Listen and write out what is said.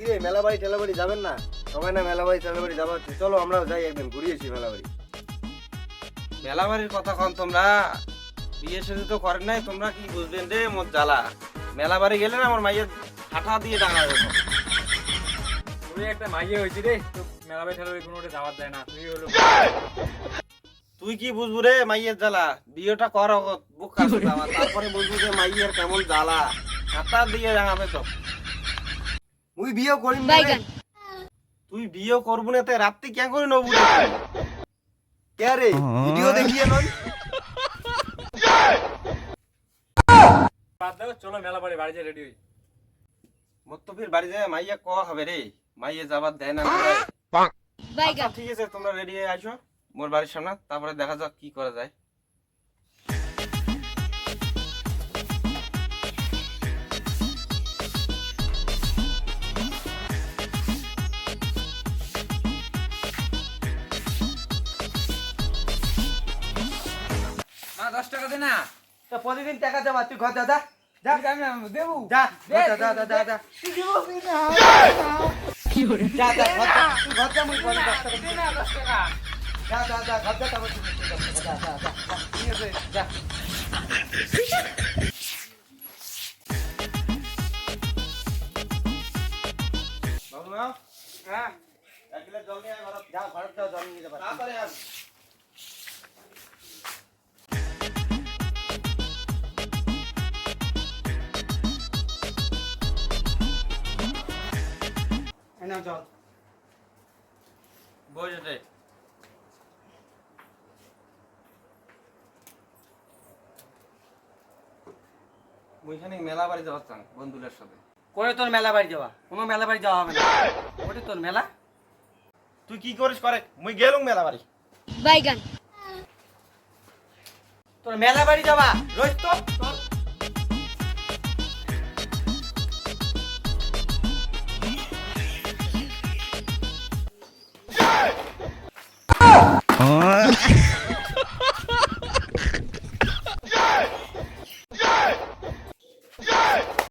কি রে মেলা বাড়ি ঠেলা বাড়ি যাবেন না সবাই না মেলা বাড়ি ঠেলা বাড়ি যাবার চলো আমরাও যাই একদিন মেলা বাড়ি মেলা বাড়ির কথা কন তোমরা বিয়ে সাথে তো করেন নাই তোমরা কি বুঝবেন রে মোর জ্বালা মেলা বাড়ি গেলে না আমার মাইয়ের হাঁটা দিয়ে ডাঙা দেবো তুই একটা মাইয়ে হয়েছি রে মেলা বাড়ি ঠেলা বাড়ি কোনো যাওয়ার দেয় না তুই হলো তুই কি বুঝবু রে মাইয়ের জ্বালা বিয়েটা কর বুক কাছে তারপরে বুঝবু যে মাইয়ের কেমন জ্বালা হাঁটা দিয়ে ডাঙাবে তো মুই বিয়ে করিম বাইগান। তুই বিয়ে করবু না তে রাত্রি কে করে নবু? কে রে? ভিডিও দেখিয়ে নন বাদ দাও চলো মেলা বাড়ি বাড়ি রেডি হই। মোর তো ফির বাড়ি যায় মাইয়া ক হবে রে? মাইয়ে যাবার দেয় না। আচ্ছা, বাইগান ঠিক আছে তোমরা রেডি হয়ে আসো মোর বাড়ির সামনে তারপরে দেখা যাক কি করা যায়। দশ টাকা দে না। তো প্রতিদিন টাকা যাবা তুই ঘর যা। যা আমি দেবো। যা যা ঘর যা তুই ঘর যা মুই পরে দশ টাকা দিই। দশ টাকা। যা যা যা ঘর যা তারপর তুই যা যা যা যা। ঠিক আছে যা। বাবু নাও হ্যাঁ? এক গ্লাস জল নিয়ে আয় ঘরে। যা ঘর জল নিয়ে যাবা। নাও জল বই ওইখানে মেলা বাড়ি যাওয়ার চান বন্ধুদের সাথে। করে তোর মেলা বাড়ি যাওয়া কোনো মেলা বাড়ি যাওয়া হবে না। ওটা তোর মেলা। তুই কি করিস করে। মুই গেলুম মেলা বাড়ি। বাইগান। তোর মেলা বাড়ি যাবা রোজ তো। তোর